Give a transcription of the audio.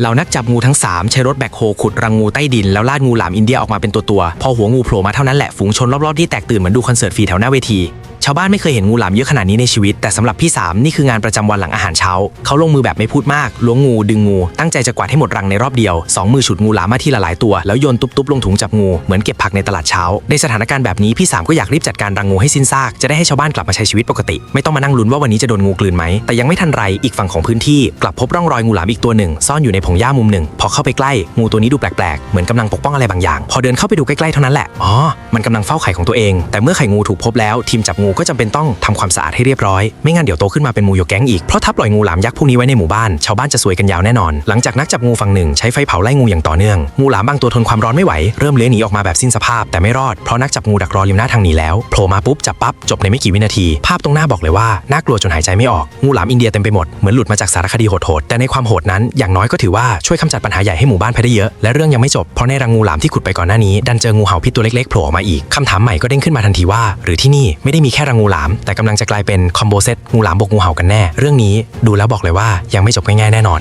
เหล่านักจับงูทั้ง 3 ใช้รถแบคโฮขุดรังงูใต้ดินแล้วลากงูหลามอินเดียออกมาเป็นตัวตัวๆพอหัวงูโผล่มาเท่านั้นแหละฝูงชนรอบๆที่แตกตื่นเหมือนดูคอนเสิร์ตฟรีแถวหน้าเวที ชาวบ้านไม่เคยเห็นงูหลามเยอะขนาดนี้ในชีวิต แต่สำหรับพี่สามนี่คืองานประจำวันหลังอาหารเช้า เขาลงมือแบบไม่พูดมาก ล้วงงูดึงงู ตั้งใจจะกวาดให้หมดรังในรอบเดียวสองมือฉุดงูหลามมาทีละหลายตัว แล้วโยนตุ๊บๆลงถุงจับงู เหมือนเก็บผักในตลาดเช้า ในสถานการณ์แบบนี้พี่สามก็อยากรีบจัดการรังงูให้สิ้นซาก จะได้ให้ชาวบ้านกลับมาใช้ชีวิตปกติ ไม่ต้องมานั่งลุ้นว่าวันนี้จะโดนงูกลืนไหม แต่ยังไม่ทันไร อีกฝั่งของพื้นที่กลับพบร่องรอยงูหลามอีกตัวหนึ่งซ่อนอยู่ในพงหญ้ามุมหนึ่ง พอเข้าไปใกล้ งูตัวนี้ดูแปลกๆ เหมือนกำลังปกป้องอะไรบางอย่าง พอเดินเข้าไปดูใกล้ๆเท่านั้นแหละ อ๋อ มันกำลังเฝ้าไข่ของตัวเอง แต่เมื่อไข่งูถูกพบแล้วทีมจับงูก็จำเป็นต้องทำความสะอาดให้เรียบร้อย ไม่งั้นเดี๋ยวโตขึ้นมาเป็นมูโยแก๊งอีก เพราะถ้าปล่อยงูหลามยักษ์พวกนี้ไว้ในหมู่บ้าน ชาวบ้านจะซวยกันยาวแน่นอน หลังจากนักจับงูฝั่งหนึ่งใช้ไฟเผาไล่งูอย่างต่อเนื่อง งูหลามบางตัวทนความร้อนไม่ไหว เริ่มเลื้อยหนีออกมาแบบสิ้นสภาพ แต่ไม่รอด เพราะนักจับงูดักรอริมหน้าทางหนีแล้ว โผล่มาปุ๊บจับปั๊บ จบในไม่กี่วินาที ภาพตรงหน้าบอกเลยว่า น่ากลัวจนหายใจไม่ออก งูหลามอินเดียเต็มไปหมด เหมือนหลุดมาจากสารคดีโหดๆ แต่ในความโหดนั้น อย่างน้อยก็ถือว่าช่วยกำจัดปัญหาใหญ่ให้หมู่บ้านไปได้เยอะ และเรื่องยังไม่จบ เพราะในรังงูหลามที่ขุดไปก่อนหน้านี้ ดันเจองูเห่าพิษตัวเล็กๆโผล่ออกมาอีกคำถามใหม่ก็เด้งขึ้นมาทันทีว่า หรือที่นี่ไม่ได้มีแค่รังงูหลาม แต่กำลังจะกลายเป็นคอมโบเซตงูหลามบวกงูเห่ากันแน่ เรื่องนี้ดูแล้วบอกเลยว่ายังไม่จบง่ายๆแน่นอน